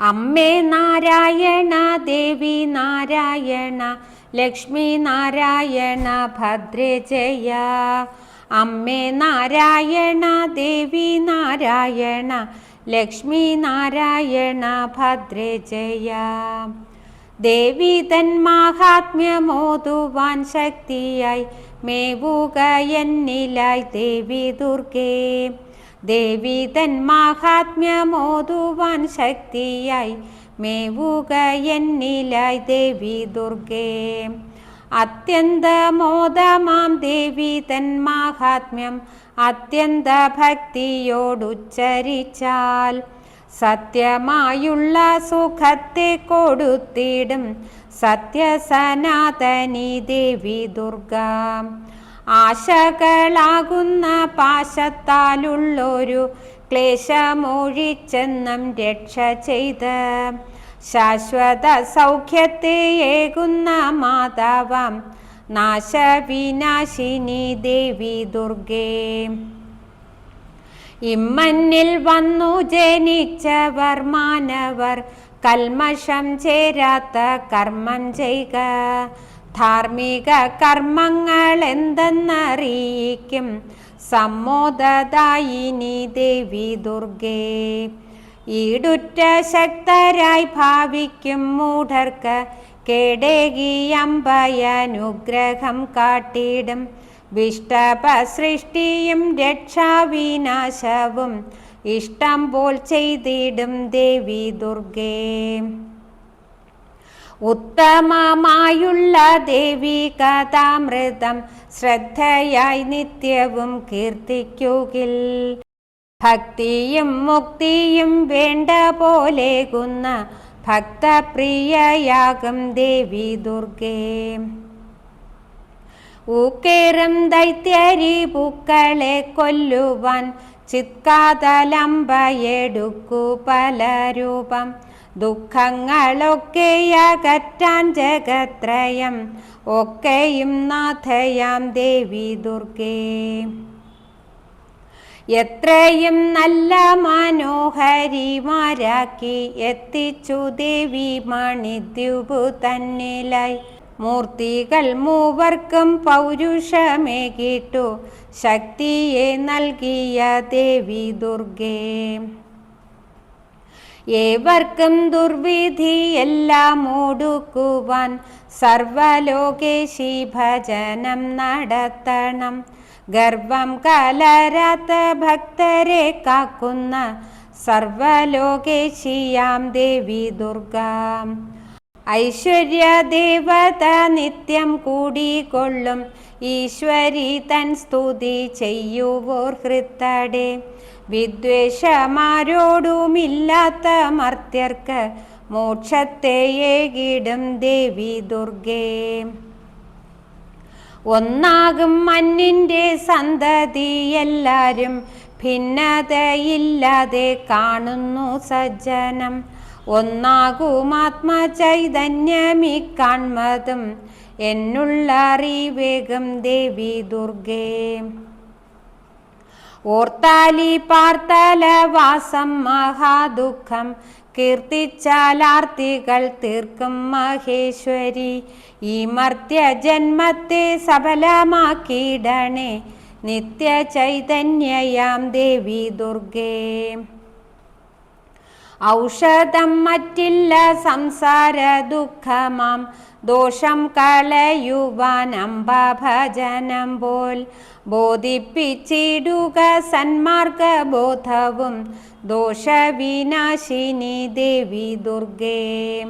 അമ്മേ നാരായണ ദേവി നാരായണ ലക്ഷ്മി നാരായണ ഭദ്രേ ജയ. അമ്മേ നാരായണ ദേവി നാരായണ ലക്ഷ്മി നാരായണ ഭദ്രേ ജയ. ദേവി തൻ മാഹാത്മ്യമോതുവാൻ ശക്തിയായി മേവുക എന്നിലായി ദേവി ദുർഗേ. ദേവി തൻ മാഹാത്മ്യമോതുവാൻ ശക്തിയായി മേവുക എന്നിലായി ദേവി ദുർഗേ. അത്യന്തമോദമാം ദേവി തൻ മാഹാത്മ്യം അത്യന്ത ഭക്തിയോടുച്ചരിച്ചാൽ സത്യമായുള്ള സുഖത്തെ കൊടുത്തിടും സത്യസനാതനി ദേവി ദുർഗ. ആശകളാകുന്ന പാശത്താലുള്ളൊരു ക്ലേശമൊഴിച്ചെന്നും രക്ഷ ചെയ്ത് ശാശ്വത സൗഖ്യത്തെ ഏകുന്ന മാതാവാം നാശവിനാശിനി ദേവി ദുർഗേ. ഇമ്മന്നിൽ വന്നു ജനിച്ചവർ മാനവർ കൽമഷം ചേരാത്ത കർമ്മം ചെയ്യുക ധാർമ്മിക കർമ്മങ്ങൾ എന്തെന്നറിയിക്കും സമ്മോദായിനി ദേവി ദുർഗേ. ഈടുറ്റ ശക്തരായി ഭാവിക്കും മൂഢർക്ക് കേടേകി അമ്പയനുഗ്രഹം കാട്ടിടും. വിഷ്ടപ സൃഷ്ടിയും രക്ഷാവിനാശവും ഇഷ്ടം പോൽ ചെയ്തിടും ദേവി ദുർഗേ. ഉത്തമമായുള്ള ദേവി കഥാമൃതം ശ്രദ്ധയായി നിത്യവും കീർത്തിക്കുകിൽ. ഭക്തിയും മുക്തിയും വേണ്ട പോലെകുന്ന ഭക്തപ്രിയയാകും ദേവി ദുർഗേ. ഊക്കേറും ദൈത്യരി പൂക്കളെ കൊല്ലുവാൻ ചിത്കാതലമ്പയെടുക്കു പല രൂപം ദുഃഖങ്ങളൊക്കെ അകറ്റാൻ ജഗത്രയം. ഒക്കെയും നാഥയാം ദേവി ദുർഗേ. എത്രയും നല്ല മനോഹരിമാരാക്കി എത്തിച്ചു ദേവി മണിദ്യുപു തന്നിലായി. മൂർത്തികൾ മൂവർക്കും പൗരുഷമേകിട്ടു. ശക്തിയെ നൽകിയ ദേവി ദുർഗേ. ഏവർക്കും ദുർവിധി എല്ലാം ഒടുക്കുവാൻ സർവലോകേശി ഭജനം നടത്തണം. ഗർവം കലരാത്ത ഭക്തരെ കാക്കുന്ന സർവലോകേശിയാം ദേവി ദുർഗാം. ഐശ്വര്യ ദേവത നിത്യം കൂടിക്കൊള്ളും. ഈശ്വരി തൻ സ്തുതി ചെയ്യുവോർ ഹൃത്തടെ. വിദ്വേഷമാരോടുമില്ലാത്ത മർത്യർക്ക് മോക്ഷത്തെ ഏകിടും ദേവി ദുർഗേ. ഒന്നാകും മന്നിന്റെ സന്തതി എല്ലാരും ഭിന്നതയില്ലാതെ കാണുന്നു സജ്ജനം. ഒന്നാകും ആത്മചൈതന്യമി കാൺമതും എന്നുള്ള അറിവേഗം ദേവി ദുർഗേ. ഓർത്താലി പാർത്തല വാസം മഹാദുഃഖം കീർത്തിച്ചാലാർത്തികൾ തീർക്കും മഹേശ്വരി. ഈ മർത്യ ജന്മത്തെ സഫലമാക്കിയിടണേ നിത്യ ചൈതന്യയാം ദേവി ദുർഗേ. ഔഷധം മറ്റില്ല സംസാര ദുഃഖമാം. ദോഷം കളയുവാൻ അംബഭജനം പോൽ. ബോധിപ്പിച്ചിടുക സന്മാർഗബോധവും. ദോഷവിനാശിനി ദേവി ദുർഗേ.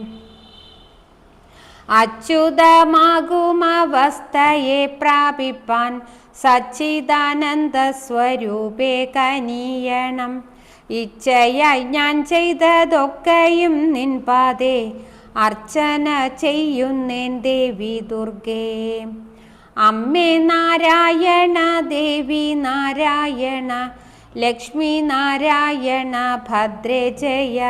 അച്യുതമാകുമവസ്ഥയെ പ്രാപിപ്പാൻ സച്ചിദാനന്ദ സ്വരൂപേ കനീയണം. ഇച്ഛയായി ഞാൻ ചെയ്തതൊക്കെയും നിൻപാതേ അർച്ചന ചെയ്യുന്നേൻ ദേവി ദുർഗേ. അമ്മേ നാരായണ ദേവി നാരായണ ലക്ഷ്മി നാരായണ ഭദ്രേ ജയ.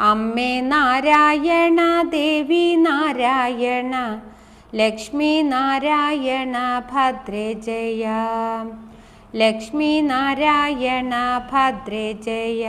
അമ്മേ നാരായണ ദേവി നാരായണ ലക്ഷ്മി നാരായണ ഭദ്രേ ജയ. ലക്ഷ്മി നാരായണ ഭദ്രേ ജയ.